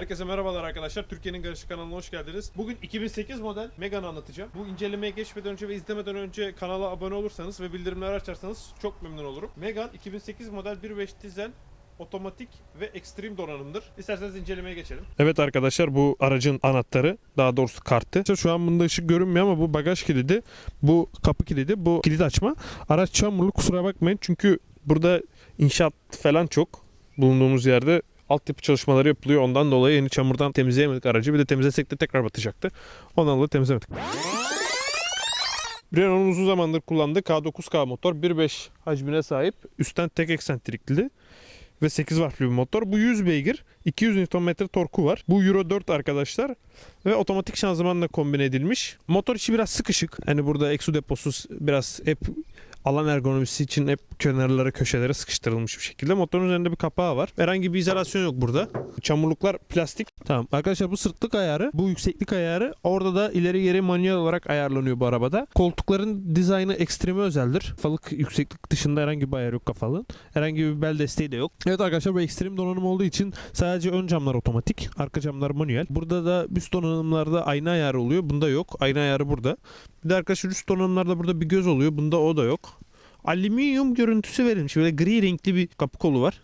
Herkese merhabalar arkadaşlar. Türkiye'nin Garajı kanalına hoş geldiniz. Bugün 2008 model Megane'ı anlatacağım. Bu incelemeye geçmeden önce ve izlemeden önce kanala abone olursanız ve bildirimleri açarsanız çok memnun olurum. Megane 2008 model 1.5 dizel otomatik ve ekstrem donanımdır. İsterseniz incelemeye geçelim. Evet arkadaşlar bu aracın anahtarı daha doğrusu kartı. Şu an bunda ışık görünmüyor ama bu bagaj kilidi, bu kapı kilidi, bu kilit açma. Araç çamurlu kusura bakmayın çünkü burada inşaat falan çok bulunduğumuz yerde altyapı çalışmaları yapılıyor. Ondan dolayı yeni çamurdan temizleyemedik aracı. Bir de temizlesek de tekrar batacaktı. Ondan dolayı temizlemedik. Renault'un uzun zamandır kullandığı K9K motor 1.5 hacmine sahip. Üstten tek eksentrikli ve 8 wattlı bir motor. Bu 100 beygir, 200 Nm torku var. Bu Euro 4 arkadaşlar ve otomatik şanzımanla kombine edilmiş. Motor içi biraz sıkışık. Hani burada egzoz deposu biraz hep alan ergonomisi için hep kenarlara köşelere sıkıştırılmış bir şekilde. Motorun üzerinde bir kapağı var. Herhangi bir izolasyon yok burada. Çamurluklar plastik. Tamam. Arkadaşlar bu sırtlık ayarı, bu yükseklik ayarı orada da ileri geri manuel olarak ayarlanıyor bu arabada. Koltukların dizaynı ekstreme özeldir. Kafalık yükseklik dışında herhangi bir ayar yok kafalığın. Herhangi bir bel desteği de yok. Evet arkadaşlar bu ekstrem donanım olduğu için sadece ön camlar otomatik, arka camlar manuel. Burada da üst donanımlarda ayna ayarı oluyor. Bunda yok. Ayna ayarı burada. Bir de arkadaşlar üst donanımlarda burada bir göz oluyor. Bunda o da yok. Alüminyum görüntüsü verilmiş. Böyle gri renkli bir kapı kolu var.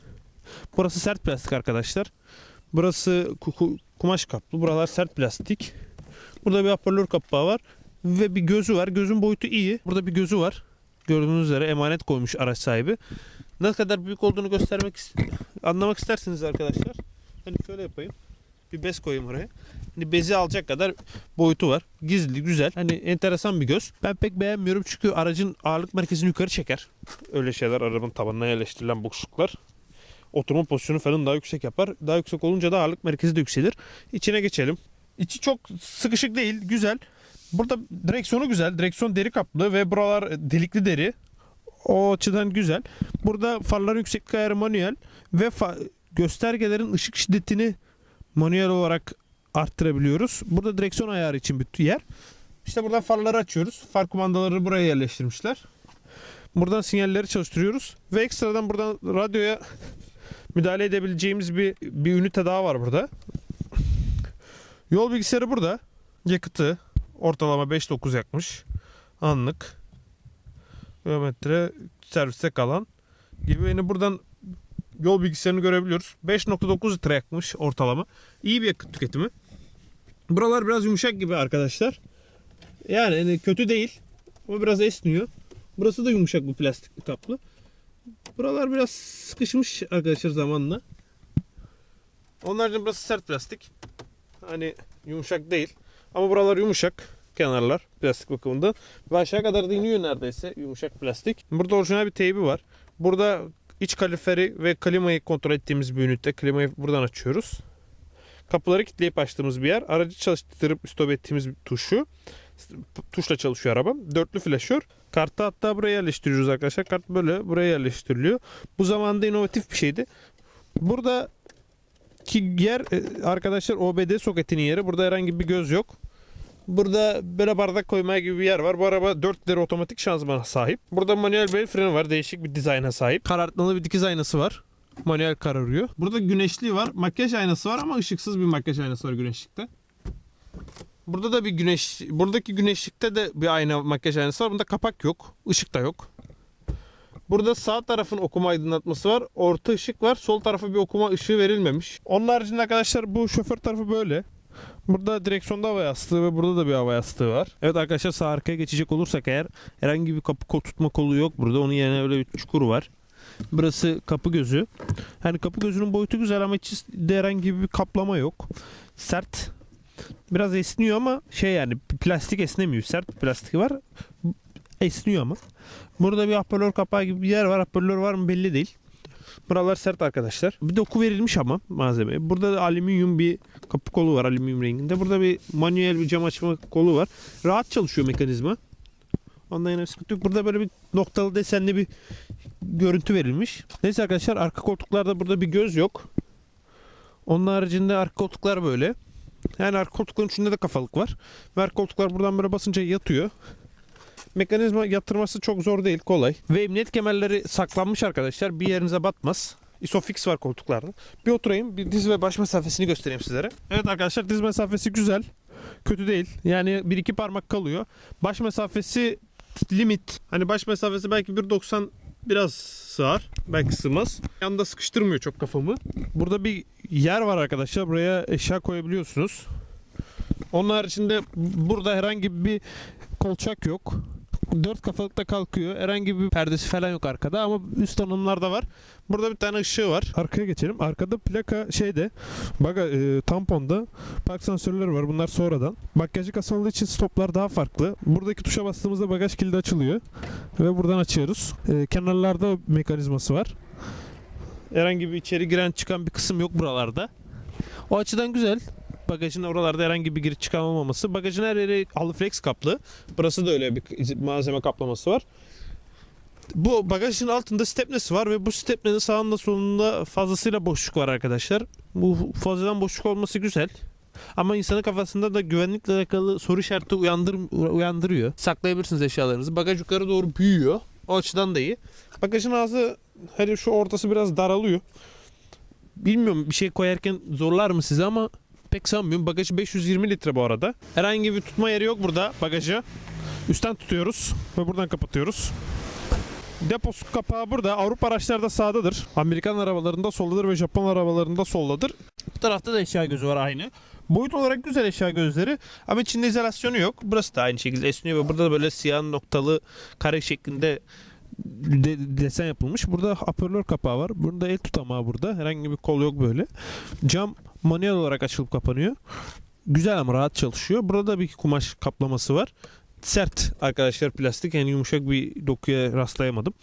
Burası sert plastik arkadaşlar. Burası ku- ku- kumaş kaplı. Buralar sert plastik. Burada bir hoparlör kapağı var. Ve bir gözü var. Gözün boyutu iyi. Burada bir gözü var. Gördüğünüz üzere emanet koymuş araç sahibi. Ne kadar büyük olduğunu göstermek anlamak isterseniz arkadaşlar. Hani şöyle yapayım. Bir bez koyayım oraya. Hani bezi alacak kadar boyutu var. Gizli, güzel. Hani enteresan bir göz. Ben pek beğenmiyorum çünkü aracın ağırlık merkezini yukarı çeker. Öyle şeyler arabanın tabanına yerleştirilen boşluklar. Oturma pozisyonu falan daha yüksek yapar. Daha yüksek olunca da ağırlık merkezi de yükselir. İçine geçelim. İçi çok sıkışık değil, güzel. Burada direksiyonu güzel. Direksiyon deri kaplı ve buralar delikli deri. O açıdan güzel. Burada farların yükseklik ayarı manuel ve göstergelerin ışık şiddetini manuel olarak arttırabiliyoruz. Burada direksiyon ayarı için bir yer. İşte buradan farları açıyoruz. Far kumandaları buraya yerleştirmişler. Buradan sinyalleri çalıştırıyoruz. Ve ekstradan buradan radyoya müdahale edebileceğimiz bir, bir ünite daha var burada. Yol bilgisayarı burada. Yakıtı ortalama 5.9 yakmış. Anlık. Kilometre serviste kalan gibi. Yani buradan yol bilgisayarını görebiliyoruz. 5.9 litre yakmış ortalama. İyi bir yakıt tüketimi. Buralar biraz yumuşak gibi arkadaşlar. Yani kötü değil. Ama biraz esniyor. Burası da yumuşak bu plastik kaplı. Buralar biraz sıkışmış arkadaşlar zamanla. Haricinde burası sert plastik. Hani yumuşak değil. Ama buralar yumuşak. Kenarlar plastik bakımından. Ve aşağı kadar da iniyor neredeyse yumuşak plastik. Burada orijinal bir teybi var. Burada iç kaloriferi ve klimayı kontrol ettiğimiz bir ünite. Klimayı buradan açıyoruz. Kapıları kilitleyip açtığımız bir yer. Aracı çalıştırıp stop ettiğimiz bir tuşu. Tuşla çalışıyor araba. Dörtlü flaşör. Kartı hatta buraya yerleştiriyoruz arkadaşlar. Kart böyle buraya yerleştiriliyor. Bu zamanda inovatif bir şeydi. Burada ki yer e, arkadaşlar OBD soketinin yeri. Burada herhangi bir göz yok. Burada böyle bardak koymaya gibi bir yer var. Bu araba 4 lira otomatik şanzımana sahip. Burada manuel bel freni var. Değişik bir dizayna sahip. Karartmalı bir dikiz aynası var. Manuel kararıyor. Burada güneşli var. Makyaj aynası var ama ışıksız bir makyaj aynası var güneşlikte. Burada da bir güneş, buradaki güneşlikte de bir ayna makyaj aynası var. Bunda kapak yok. ışık da yok. Burada sağ tarafın okuma aydınlatması var. Orta ışık var. Sol tarafa bir okuma ışığı verilmemiş. Onun haricinde arkadaşlar bu şoför tarafı böyle. Burada direksiyonda hava yastığı ve burada da bir hava yastığı var. Evet arkadaşlar sağ arkaya geçecek olursak eğer herhangi bir kapı kol tutma kolu yok burada. Onun yerine öyle bir çukur var. Burası kapı gözü. Hani kapı gözünün boyutu güzel ama içinde herhangi bir kaplama yok. Sert. Biraz esniyor ama şey yani plastik esnemiyor. Sert bir plastik var. Esniyor ama. Burada bir hoparlör kapağı gibi bir yer var. Hoparlör var mı belli değil. Buralar sert arkadaşlar. Bir doku verilmiş ama malzeme. Burada da alüminyum bir kapı kolu var alüminyum renginde. Burada bir manuel bir cam açma kolu var. Rahat çalışıyor mekanizma. Ondan yana bir sıkıntı yok. Burada böyle bir noktalı desenli bir görüntü verilmiş. Neyse arkadaşlar arka koltuklarda burada bir göz yok. Onun haricinde arka koltuklar böyle. Yani arka koltukların içinde de kafalık var. Ve arka koltuklar buradan böyle basınca yatıyor. Mekanizma yatırması çok zor değil, kolay. Ve emniyet kemerleri saklanmış arkadaşlar. Bir yerinize batmaz. Isofix var koltuklarda. Bir oturayım, bir diz ve baş mesafesini göstereyim sizlere. Evet arkadaşlar diz mesafesi güzel. Kötü değil. Yani bir iki parmak kalıyor. Baş mesafesi limit. Hani baş mesafesi belki 1.90 biraz sığar. Belki sığmaz. Yanında sıkıştırmıyor çok kafamı. Burada bir yer var arkadaşlar. Buraya eşya koyabiliyorsunuz. Onun haricinde burada herhangi bir kolçak yok. Dört kafalıkta kalkıyor. Herhangi bir perdesi falan yok arkada ama üst donanımlarda var. Burada bir tane ışığı var. Arkaya geçelim. Arkada plaka şeyde baga e, tamponda park sensörleri var. Bunlar sonradan. Bagajı kasalı için stoplar daha farklı. Buradaki tuşa bastığımızda bagaj kilidi açılıyor ve buradan açıyoruz. E, kenarlarda mekanizması var. Herhangi bir içeri giren çıkan bir kısım yok buralarda. O açıdan güzel. Bagajın oralarda herhangi bir giriş çıkan olmaması. Bagajın her yeri Aluflex kaplı. Burası da öyle bir malzeme kaplaması var. Bu bagajın altında stepnesi var ve bu stepnenin sağında solunda fazlasıyla boşluk var arkadaşlar. Bu fazladan boşluk olması güzel. Ama insanın kafasında da güvenlikle alakalı soru işareti uyandır, uyandırıyor. Saklayabilirsiniz eşyalarınızı. Bagaj yukarı doğru büyüyor. O açıdan da iyi. Bagajın ağzı hani şu ortası biraz daralıyor. Bilmiyorum bir şey koyarken zorlar mı sizi ama pek sanmıyorum. Bagajı 520 litre bu arada. Herhangi bir tutma yeri yok burada bagajı. Üstten tutuyoruz ve buradan kapatıyoruz. Deposu kapağı burada. Avrupa araçlarda sağdadır. Amerikan arabalarında soldadır ve Japon arabalarında soldadır. Bu tarafta da eşya gözü var aynı. Boyut olarak güzel eşya gözleri ama içinde izolasyonu yok. Burası da aynı şekilde esniyor ve burada da böyle siyah noktalı kare şeklinde de- desen yapılmış. Burada hoparlör kapağı var. Burada el tutamağı burada. Herhangi bir kol yok böyle. Cam manuel olarak açılıp kapanıyor. Güzel ama rahat çalışıyor. Burada bir kumaş kaplaması var. Sert arkadaşlar plastik. Yani yumuşak bir dokuya rastlayamadım.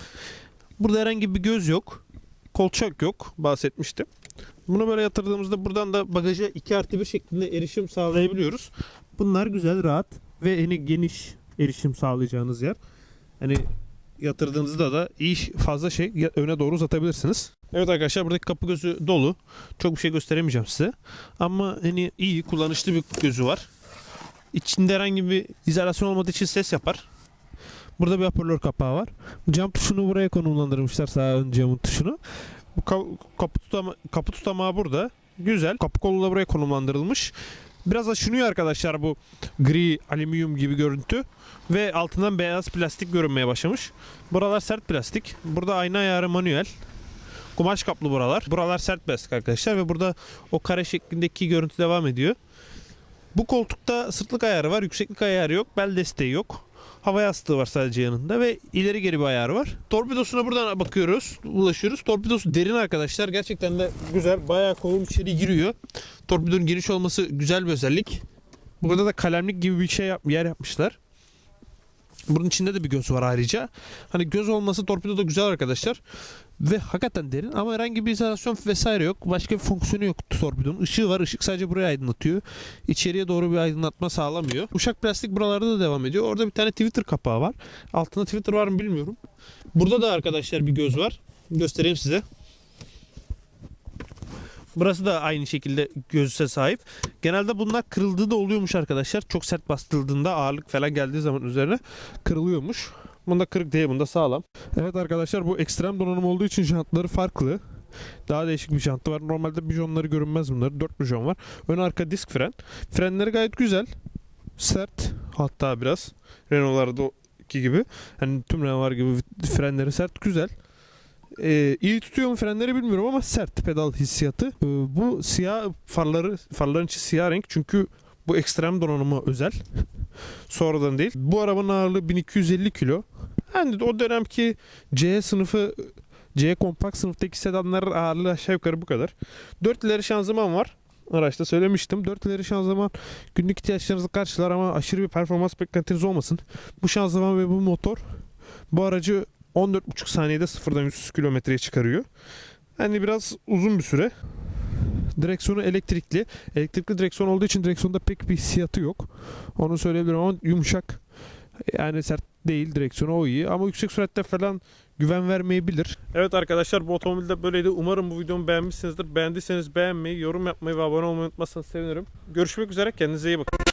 Burada herhangi bir göz yok. Kolçak yok. Bahsetmiştim. Bunu böyle yatırdığımızda buradan da bagaja 2 artı 1 şeklinde erişim sağlayabiliyoruz. Bunlar güzel, rahat ve hani geniş erişim sağlayacağınız yer. Hani yatırdığınızda da iyi fazla şey öne doğru uzatabilirsiniz. Evet arkadaşlar buradaki kapı gözü dolu. Çok bir şey gösteremeyeceğim size. Ama hani iyi kullanışlı bir gözü var. İçinde herhangi bir izolasyon olmadığı için ses yapar. Burada bir hoparlör kapağı var. Cam tuşunu buraya konumlandırmışlar sağ ön camın tuşunu. Bu ka- kapı, tutama- kapı tutamağı burada. Güzel. Kapı kolu da buraya konumlandırılmış. Biraz aşınıyor arkadaşlar bu gri alüminyum gibi görüntü. Ve altından beyaz plastik görünmeye başlamış. Buralar sert plastik. Burada ayna ayarı manuel. Kumaş kaplı buralar. Buralar sert plastik arkadaşlar ve burada o kare şeklindeki görüntü devam ediyor. Bu koltukta sırtlık ayarı var, yükseklik ayarı yok, bel desteği yok. Hava yastığı var sadece yanında ve ileri geri bir ayarı var. Torpidosuna buradan bakıyoruz, ulaşıyoruz. Torpidosu derin arkadaşlar. Gerçekten de güzel. Bayağı kolum içeri giriyor. Torpidonun geniş olması güzel bir özellik. Burada da kalemlik gibi bir şey yap, yer yapmışlar. Bunun içinde de bir göz var ayrıca. Hani göz olması torpido da güzel arkadaşlar. Ve hakikaten derin ama herhangi bir izolasyon vesaire yok. Başka bir fonksiyonu yok torpidonun. Işığı var. Işık sadece buraya aydınlatıyor. İçeriye doğru bir aydınlatma sağlamıyor. Uşak plastik buralarda da devam ediyor. Orada bir tane Twitter kapağı var. Altında Twitter var mı bilmiyorum. Burada da arkadaşlar bir göz var. Göstereyim size. Burası da aynı şekilde göğüse sahip. Genelde bunlar kırıldığı da oluyormuş arkadaşlar. Çok sert bastırıldığında ağırlık falan geldiği zaman üzerine kırılıyormuş. Bunda kırık değil, bunda sağlam. Evet arkadaşlar bu ekstrem donanım olduğu için jantları farklı. Daha değişik bir jantı var. Normalde bijonları görünmez bunlar. 4 bijon var. Ön arka disk fren. Frenleri gayet güzel. Sert hatta biraz. Renault'larda gibi. Hani tüm Renault'lar gibi frenleri sert güzel. Ee, iyi tutuyor mu frenleri bilmiyorum ama sert pedal hissiyatı. Ee, bu siyah farları, farların içi siyah renk çünkü bu ekstrem donanıma özel. Sonradan değil. Bu arabanın ağırlığı 1250 kilo. Yani o dönemki C sınıfı C kompakt sınıftaki sedanların ağırlığı aşağı yukarı bu kadar. 4 ileri şanzıman var. Araçta söylemiştim. 4 ileri şanzıman günlük ihtiyaçlarınızı karşılar ama aşırı bir performans beklentiniz olmasın. Bu şanzıman ve bu motor bu aracı 14,5 saniyede sıfırdan 100 kilometreye çıkarıyor. Hani biraz uzun bir süre. Direksiyonu elektrikli. Elektrikli direksiyon olduğu için direksiyonda pek bir hissiyatı yok. Onu söyleyebilirim ama yumuşak. Yani sert değil direksiyonu o iyi ama yüksek süratte falan güven vermeyebilir. Evet arkadaşlar bu otomobilde böyleydi. Umarım bu videomu beğenmişsinizdir. Beğendiyseniz beğenmeyi, yorum yapmayı ve abone olmayı unutmazsanız sevinirim. Görüşmek üzere. Kendinize iyi bakın.